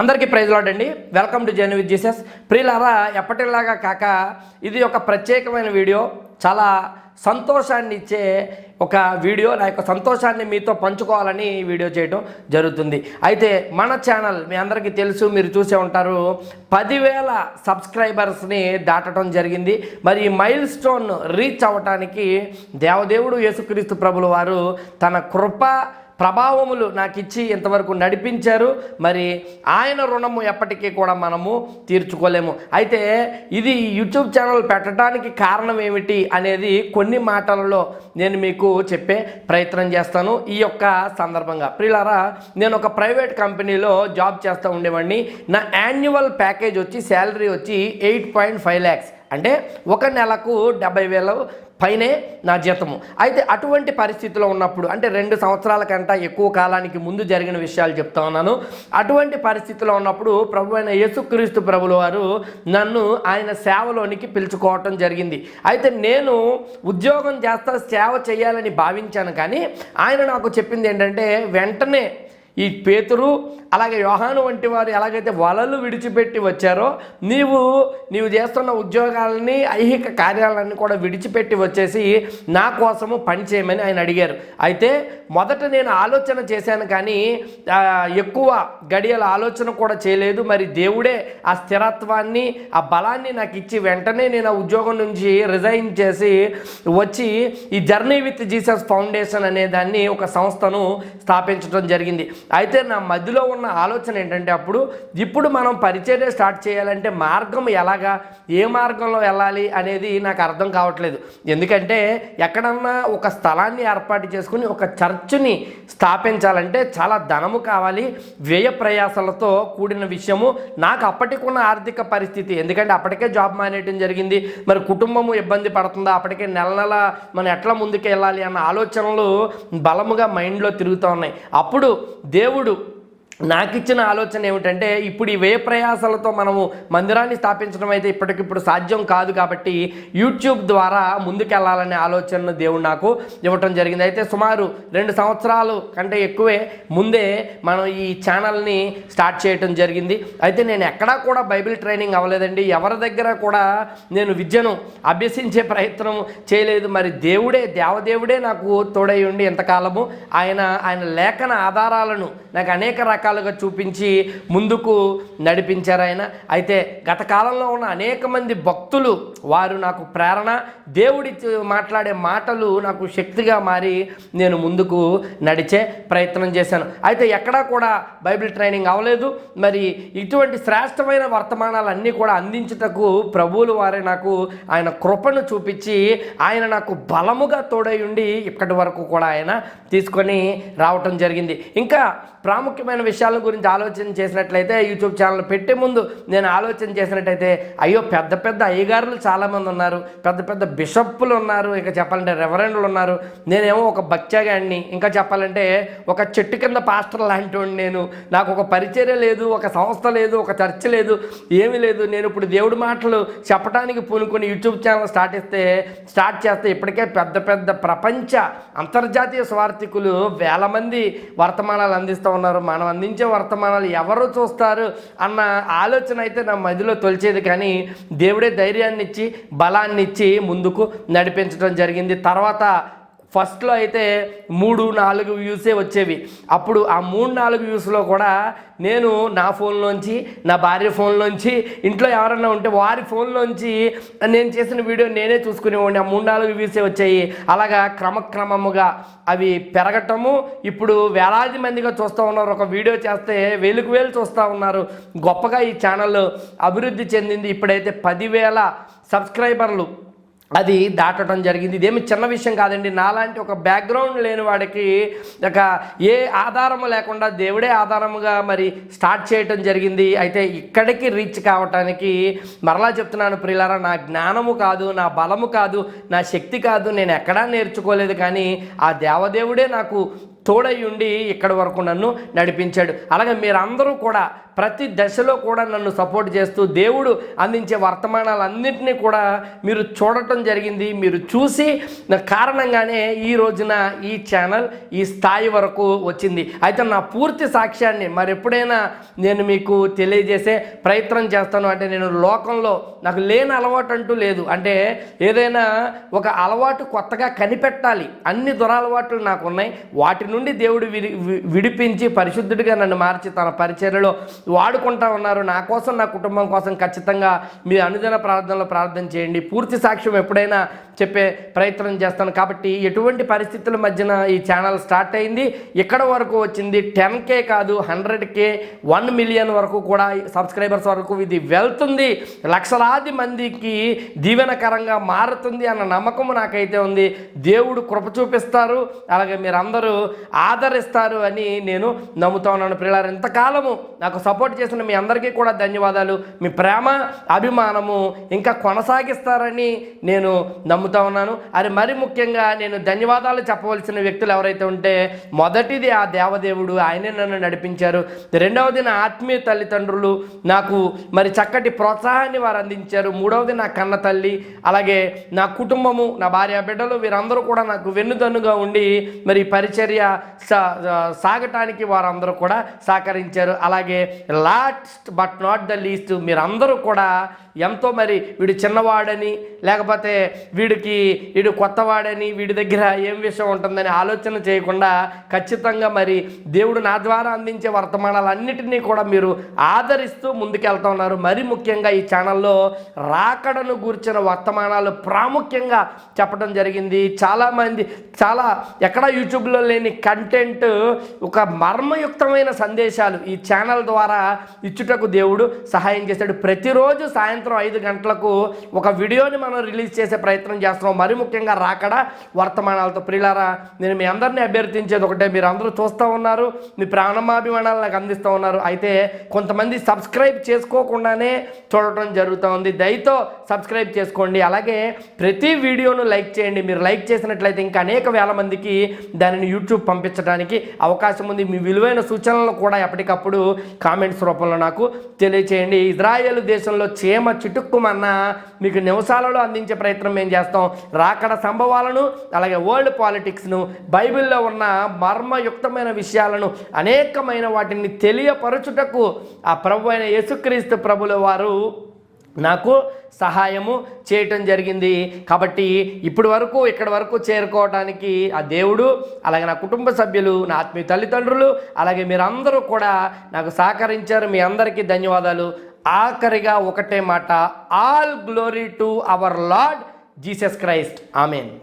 అందరికీ praise లాడండి welcome to journey with Jesus ప్రియులారా ఎప్పటిలాగా కాక ఇది ఒక ప్రత్యేకమైన వీడియో. చాలా సంతోషాన్ని ఇచ్చే ఒక వీడియో. నా యొక్క సంతోషాన్ని మీతో పంచుకోవాలని ఈ వీడియో చేయడం జరుగుతుంది. అయితే మన ఛానల్ మీ అందరికీ తెలుసు మీరు చూసే ఉంటారు. పదివేల సబ్స్క్రైబర్స్ని దాటడం జరిగింది. మరి ఈ మైల్ స్టోన్ రీచ్ అవ్వటానికి దేవదేవుడు యేసుక్రీస్తు ప్రభుల వారు తన కృప ప్రభావములు నాకు ఇచ్చి ఇంతవరకు నడిపించారు. మరి ఆయన రుణము ఎప్పటికీ కూడా మనము తీర్చుకోలేము. అయితే ఇది యూట్యూబ్ ఛానల్ పెట్టడానికి కారణం ఏమిటి అనేది కొన్ని మాటలలో నేను మీకు చెప్పే ప్రయత్నం చేస్తాను. ఈ యొక్క సందర్భంగా ప్రియులారా నేను ఒక ప్రైవేట్ కంపెనీలో జాబ్ చేస్తూ ఉండేవాడిని. నా యాన్యువల్ ప్యాకేజ్ వచ్చి శాలరీ వచ్చి ఎయిట్ పాయింట్ ఫైవ్ ల్యాక్స్. అంటే ఒక నెలకు డెబ్బై వేలు పైనే నా జీతము. అయితే అటువంటి పరిస్థితిలో ఉన్నప్పుడు అంటే రెండు సంవత్సరాల కంటే ఎక్కువ కాలానికి ముందు జరిగిన విషయాలు చెప్తా ఉన్నాను. అటువంటి పరిస్థితిలో ఉన్నప్పుడు ప్రభు అయిన యేసుక్రీస్తు ప్రభుల వారు నన్ను ఆయన సేవలోనికి పిలుచుకోవటం జరిగింది. అయితే నేను ఉద్యోగం చేస్తా సేవ చేయాలని భావించాను. కానీ ఆయన నాకు చెప్పింది ఏంటంటే వెంటనే ఈ పేతురు అలాగే యోహాను వంటి వారు ఎలాగైతే వలలు విడిచిపెట్టి వచ్చారో నీవు నీవు చేస్తున్న ఉద్యోగాలని ఐహిక కార్యాలన్నీ కూడా విడిచిపెట్టి వచ్చేసి నా కోసము పని చేయమని ఆయన అడిగారు. అయితే మొదట నేను ఆలోచన చేశాను కానీ ఎక్కువ గడియల ఆలోచన కూడా చేయలేదు. మరి దేవుడే ఆ స్థిరత్వాన్ని ఆ బలాన్ని నాకు ఇచ్చి వెంటనే నేను ఆ ఉద్యోగం నుంచి రిజైన్ చేసి వచ్చి ఈ జర్నీ విత్ జీసస్ ఫౌండేషన్ అనే దాన్ని ఒక సంస్థను స్థాపించడం జరిగింది. అయితే నా మధ్యలో ఉన్న ఆలోచన ఏంటంటే అప్పుడు ఇప్పుడు మనం పరిచర్య స్టార్ట్ చేయాలంటే మార్గం ఎలాగా ఏ మార్గంలో వెళ్ళాలి అనేది నాకు అర్థం కావట్లేదు. ఎందుకంటే ఎక్కడన్నా ఒక స్థలాన్ని ఏర్పాటు చేసుకుని ఒక చర్చ్ని స్థాపించాలంటే చాలా ధనము కావాలి వ్యయ ప్రయాసాలతో కూడిన విషయము. నాకు అప్పటికున్న ఆర్థిక పరిస్థితి ఎందుకంటే అప్పటికే జాబ్ మానేయటం జరిగింది. మరి కుటుంబము ఇబ్బంది పడుతుందా అప్పటికే నెల నెల మనం ఎట్లా ముందుకు వెళ్ళాలి అన్న ఆలోచనలు బలముగా మైండ్లో తిరుగుతూ ఉన్నాయి. అప్పుడు దేవుడు నాకు ఇచ్చిన ఆలోచన ఏమిటంటే ఇప్పుడు ఈ వ్యయ ప్రయాసాలతో మనము మందిరాన్ని స్థాపించడం అయితే ఇప్పటికిప్పుడు సాధ్యం కాదు కాబట్టి యూట్యూబ్ ద్వారా ముందుకెళ్ళాలనే ఆలోచనను దేవుడు నాకు ఇవ్వటం జరిగింది. అయితే సుమారు రెండు సంవత్సరాలు కంటే ఎక్కువే ముందే మనం ఈ ఛానల్ని స్టార్ట్ చేయటం జరిగింది. అయితే నేను ఎక్కడా కూడా బైబిల్ ట్రైనింగ్ అవ్వలేదండి. ఎవరి దగ్గర కూడా నేను విద్యను అభ్యసించే ప్రయత్నం చేయలేదు. మరి దేవుడే దేవదేవుడే నాకు తోడై ఉండి ఎంతకాలము ఆయన ఆయన లేఖన ఆధారాలను నాకు అనేక రకాల రకాలుగా చూపించి ముందుకు నడిపించారు ఆయన. అయితే గత కాలంలో ఉన్న అనేక మంది భక్తులు వారు నాకు ప్రేరణ దేవుడి మాట్లాడే మాటలు నాకు శక్తిగా మారి నేను ముందుకు నడిచే ప్రయత్నం చేశాను. అయితే ఎక్కడా కూడా బైబిల్ ట్రైనింగ్ అవ్వలేదు. మరి ఇటువంటి శ్రేష్టమైన వర్తమానాలు అన్నీ కూడా అందించుటకు ప్రభువులు వారే నాకు ఆయన కృపను చూపించి ఆయన నాకు బలముగా తోడై ఉండి ఇప్పటి వరకు కూడా ఆయన తీసుకొని రావటం జరిగింది. ఇంకా ప్రాముఖ్యమైన విషయాల గురించి ఆలోచన చేసినట్లయితే యూట్యూబ్ ఛానల్ పెట్టే ముందు నేను ఆలోచన చేసినట్టయితే అయ్యో పెద్ద పెద్ద అయ్యగారులు చాలామంది ఉన్నారు పెద్ద పెద్ద బిషప్పులు ఉన్నారు ఇంకా చెప్పాలంటే రెవరెండ్లు ఉన్నారు. నేనేమో ఒక బచ్చగాడిని ఇంకా చెప్పాలంటే ఒక చెట్టు కింద పాస్టర్ లాంటి నేను. నాకు ఒక పరిచర్య లేదు ఒక సంస్థ లేదు ఒక చర్చ లేదు ఏమీ లేదు. నేను ఇప్పుడు దేవుడి మాటలు చెప్పడానికి పూనుకొని యూట్యూబ్ ఛానల్ స్టార్ట్ చేస్తే స్టార్ట్ చేస్తే ఇప్పటికే పెద్ద పెద్ద ప్రపంచ అంతర్జాతీయ స్వార్థికులు వేల మంది వర్తమానాలు అందిస్తూ ఉన్నారు మనం అందించే వర్తమానాలు ఎవరు చూస్తారు అన్న ఆలోచన అయితే నా మదిలో తొలిచేది. కానీ దేవుడే ధైర్యాన్ని ఇచ్చి బలాన్ని ఇచ్చి ముందుకు నడిపించడం జరిగింది. తర్వాత ఫస్ట్లో అయితే మూడు నాలుగు వ్యూసే వచ్చేవి. అప్పుడు ఆ మూడు నాలుగు వ్యూస్లో కూడా నేను నా ఫోన్లోంచి నా భార్య ఫోన్లోంచి ఇంట్లో ఎవరైనా ఉంటే వారి ఫోన్లోంచి నేను చేసిన వీడియో నేనే చూసుకునేవాడిని. ఆ మూడు నాలుగు వ్యూసే వచ్చాయి. అలాగా క్రమక్రమముగా అవి పెరగటము. ఇప్పుడు వేలాది మందిగా చూస్తూ ఉన్నారు. ఒక వీడియో చేస్తే వేలుకు వేలు చూస్తూ ఉన్నారు. గొప్పగా ఈ ఛానల్ అభివృద్ధి చెందింది. ఇప్పుడైతే పదివేల సబ్స్క్రైబర్లు. అది దాటడం జరిగింది. ఇదేమి చిన్న విషయం కాదండి. నాలాంటి ఒక బ్యాక్గ్రౌండ్ లేని వాడికి ఒక ఏ ఆధారము లేకుండా దేవుడే ఆధారముగా మరి స్టార్ట్ చేయటం జరిగింది. అయితే ఇక్కడికి రీచ్ కావటానికి మరలా చెప్తున్నాను ప్రియులారా నా జ్ఞానము కాదు నా బలము కాదు నా శక్తి కాదు నేను ఎక్కడా నేర్చుకోలేదు కానీ ఆ దేవదేవుడే నాకు తోడై ఉండి ఇక్కడి వరకు నన్ను నడిపించాడు. అలాగే మీరందరూ కూడా ప్రతి దశలో కూడా నన్ను సపోర్ట్ చేస్తూ దేవుడు అందించే వర్తమానాలన్నింటినీ కూడా మీరు చూడటం జరిగింది. మీరు చూసి కారణంగానే ఈ రోజున ఈ ఛానల్ ఈ స్థాయి వరకు వచ్చింది. అయితే నా పూర్తి సాక్ష్యాన్ని మరి ఎప్పుడైనా నేను మీకు తెలియజేసే ప్రయత్నం చేస్తాను. అంటే నేను లోకంలో నాకు లేని అలవాటు అంటూ లేదు. అంటే ఏదైనా ఒక అలవాటు కొత్తగా కనిపెట్టాలి. అన్ని దురలవాట్లు నాకు ఉన్నాయి వాటి నుండి దేవుడు విడి విడిపించి పరిశుద్ధుడిగా నన్ను మార్చి తన పరిచర్యలో వాడుకుంటా ఉన్నారు. నా కోసం నా కుటుంబం కోసం ఖచ్చితంగా మీ అనుదిన ప్రార్థనలో ప్రార్థన చేయండి. పూర్తి సాక్ష్యం ఎప్పుడైనా చెప్పే ప్రయత్నం చేస్తాను. కాబట్టి ఎటువంటి పరిస్థితుల మధ్యన ఈ ఛానల్ స్టార్ట్ అయింది? ఇక్కడ వరకు వచ్చింది? టెన్ కే కాదు హండ్రెడ్ కే వన్ మిలియన్ వరకు కూడా సబ్స్క్రైబర్స్ వరకు ఇది వెళ్తుంది. లక్షలాది మందికి దీవెనకరంగా మారుతుంది అన్న నమ్మకం నాకైతే ఉంది. దేవుడు కృప చూపిస్తారు. అలాగే మీరందరూ ఆదరిస్తారు అని నేను నమ్ముతా ఉన్నాను. పిల్లలు ఇంతకాలము నాకు సపోర్ట్ చేసిన మీ అందరికీ కూడా ధన్యవాదాలు. మీ ప్రేమ అభిమానము ఇంకా కొనసాగిస్తారని నేను నమ్ముతా ఉన్నాను. అది మరి ముఖ్యంగా నేను ధన్యవాదాలు చెప్పవలసిన వ్యక్తులు ఎవరైతే ఉంటే మొదటిది ఆ దేవదేవుడు. ఆయనే నన్ను నడిపించారు. రెండవది నా ఆత్మీయ తల్లిదండ్రులు నాకు మరి చక్కటి ప్రోత్సాహాన్ని వారు అందించారు. మూడవది నా కన్న తల్లి అలాగే నా కుటుంబము నా భార్య బిడ్డలు వీరందరూ కూడా నాకు వెన్నుదన్నుగా ఉండి మరి పరిచర్య సా- సాగటానికి వారందరూ కూడా సహకరించారు. అలాగే last but not the least మీరందరూ కూడా ఎంతో మరి వీడు చిన్నవాడని లేకపోతే వీడికి వీడు కొత్తవాడని వీడి దగ్గర ఏం విషయం ఉంటుందని ఆలోచన చేయకుండా ఖచ్చితంగా మరి దేవుడు నా ద్వారా అందించే వర్తమానాలన్నిటినీ కూడా మీరు ఆదరిస్తూ ముందుకెళ్తా ఉన్నారు. మరి ముఖ్యంగా ఈ ఛానల్లో రాకడను గూర్చిన వర్తమానాలు ప్రాముఖ్యంగా చెప్పడం జరిగింది. చాలామంది చాలా ఎక్కడ యూట్యూబ్లో లేని కంటెంట్ ఒక మర్మయుక్తమైన సందేశాలు ఈ ఛానల్ ద్వారా ఇచ్చుటకు దేవుడు సహాయం చేశాడు ప్రతిరోజు సాయంత్రం ఐదు గంటలకు ఒక వీడియోని మనం రిలీజ్ చేసే ప్రయత్నం చేస్తున్నాం. మరి ముఖ్యంగా రాకడ వర్తమానాలతో ప్రియులారా నేను మీ అందరినీ అభ్యర్థించేది ఒకటే మీరు అందరూ చూస్తూ ఉన్నారు మీ ప్రాణమాభిమానాలు నాకు అందిస్తూ ఉన్నారు. అయితే కొంతమంది సబ్స్క్రైబ్ చేసుకోకుండానే చూడటం జరుగుతూ ఉంది. దయతో సబ్స్క్రైబ్ చేసుకోండి. అలాగే ప్రతి వీడియోను లైక్ చేయండి. మీరు లైక్ చేసినట్లయితే ఇంకా అనేక వేల మందికి దానిని యూట్యూబ్ పంపించడానికి అవకాశం ఉంది. మీ విలువైన సూచనలు కూడా ఎప్పటికప్పుడు కామెంట్స్ రూపంలో నాకు తెలియచేయండి. ఇజ్రాయేల్ దేశంలో చీమ చిటుక్కుమన్న మీకు నివసాలలో అందించే ప్రయత్నం మేము చేస్తాం. రాకడ సంభవాలను అలాగే వరల్డ్ పాలిటిక్స్ను బైబిల్లో ఉన్న మర్మయుక్తమైన విషయాలను అనేకమైన వాటిని తెలియపరచుటకు ఆ ప్రభు అయిన యేసుక్రీస్తు ప్రభుల వారు నాకు సహాయము చేయటం జరిగింది. కాబట్టి ఇప్పటి వరకు ఇక్కడి వరకు చేరుకోవడానికి ఆ దేవుడు అలాగే నా కుటుంబ సభ్యులు నా ఆత్మీయ తల్లిదండ్రులు అలాగే మీరందరూ కూడా నాకు సహకరించారు. మీ అందరికీ ధన్యవాదాలు. ఆఖరిగా ఒకటే మాట all glory to our Lord Jesus Christ amen